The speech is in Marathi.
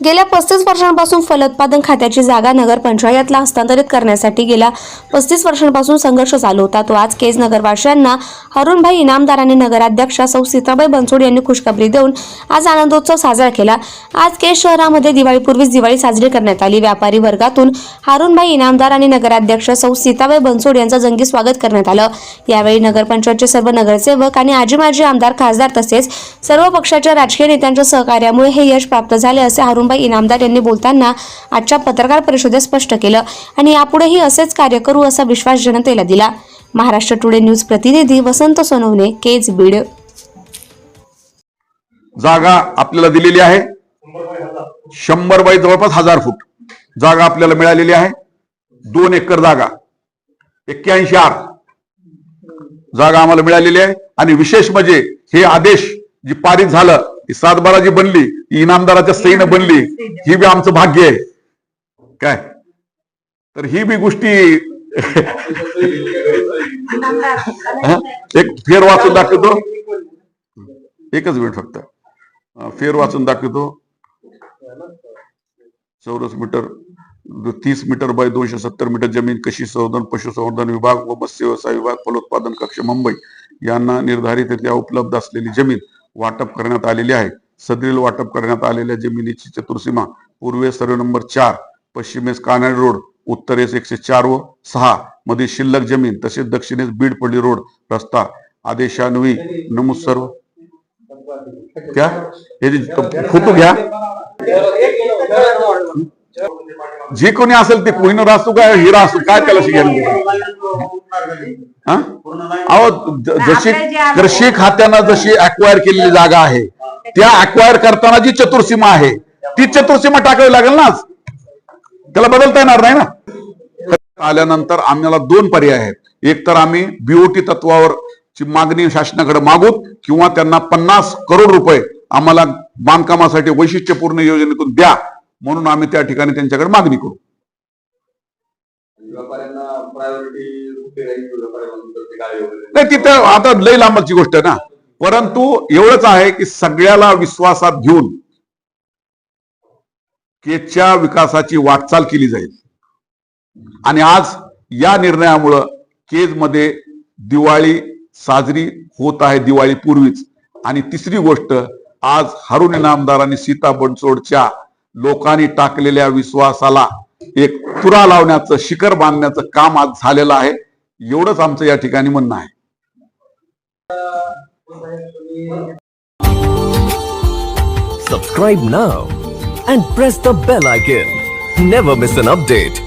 गेल्या पस्तीस वर्षांपासून फलोत्पादन खात्याची जागा नगरपंचायतला हस्तांतरित करण्यासाठी गेल्या पस्तीस वर्षांपासून संघर्ष चालू होता. तो आज केज नगरवासियांना हरुणभाई इनामदार आणि नगराध्यक्षा सौ. सीताबाई बनसोड यांनी खुशखबरी देऊन आज आनंदोत्सव साजरा केला. आज केज शहरामध्ये दिवाळीपूर्वीच दिवाळी साजरी करण्यात आली. व्यापारी वर्गातून हारुणभाई इनामदार आणि नगराध्यक्ष सौ. सीताबाई बनसोड यांचं जंगी स्वागत करण्यात आलं. यावेळी नगरपंचायतचे सर्व नगरसेवक आणि आजी माजी आमदार खासदार तसेच सर्व पक्षाच्या राजकीय नेत्यांच्या सहकार्यामुळे हे यश प्राप्त झाले असे मुंबई इनामदार यांनी बोलताना आजच्या पत्रकार परिषदेत स्पष्ट केलं आणि यापुढेही असेच कार्य करू असा विश्वास जनतेला दिला. महाराष्ट्र टुडे न्यूज प्रतिनिधी वसंत सोनवणे केज बीड जागा आपल्याला दिलेली आहे. शंभर बाई जवळपास हजार फूट जागा आपल्याला मिळालेली आहे. दोन एकर जागा. एक्क्याऐंशी आर जागा आम्हाला मिळालेली आहे. आणि विशेष म्हणजे हे आदेश जी पारित झालं ही सातबारा जी बनली ही इनामदाराच्या सहीनं बनली ही बी आमचं भाग्य आहे. काय? तर ही बी गोष्टी? एक फेर वाचून दाखवतो. एकच मिनिट फक्त. फेर वाचून दाखवतो. चौरस मीटर तीस मीटर बाय दोनशे सत्तर मीटर जमीन कृषी संवर्धन पशुसंवर्धन विभाग व मत्स्य व्यवसाय विभाग फलोत्पादन कक्ष मुंबई यांना निर्धारित उपलब्ध असलेली जमीन. वाटप करण्यात आलेली आहे. सदरील वाटप करण्यात आलेल्या जमिनीची चतुर्सीमा पूर्वेस सर्व नंबर चार पश्चिमेस कानाड रोड उत्तरेस एकशे चार व सहा मध्ये शिल्लक जमीन तसेच दक्षिणेस बीडपल्ली रोड रस्ता आदेशान्वयी नमूद सर्व घ्या. हे फोटो घ्या. जे कोणी असेल ते कोहिनूर असतो काय हिरा असतो काय त्याला शिकायला हा? अहो जशी कृषी खात्यानं जशी अक्वायर केलेली जागा आहे त्या अक्वायर करताना जी चतुर्सीमा आहे ती चतुर्सीमा टाकावी लागेल ना. त्याला बदलता येणार नाही ना आल्यानंतर आम्हाला दोन पर्याय आहेत एक तर आम्ही बीओटी तत्वावर ची मागणी शासनाकडे मागूत किंवा त्यांना पन्नास करोड रुपये आम्हाला बांधकामासाठी वैशिष्ट्यपूर्ण योजनेतून द्या म्हणून आम्ही त्या ठिकाणी त्यांच्याकडे मागणी करू. नाही तिथं आता लई लांबची गोष्ट आहे ना. परंतु एवढंच आहे की सगळ्याला विश्वासात घेऊन केजच्या विकासाची वाटचाल केली जाईल. आणि आज या निर्णयामुळं केजमध्ये दिवाळी साजरी होत आहे दिवाळी पूर्वीच. आणि तिसरी गोष्ट आज हरुण इनामदार आणि सीता बनसोडच्या लोकांनी टाकलेल्या विश्वासाला एक तुरा लावण्याचं शिखर बांधण्याचं काम आज झालेलं आहे. एवढंच आमचं या ठिकाणी म्हणणं आहे. Subscribe now and press the bell icon never miss an update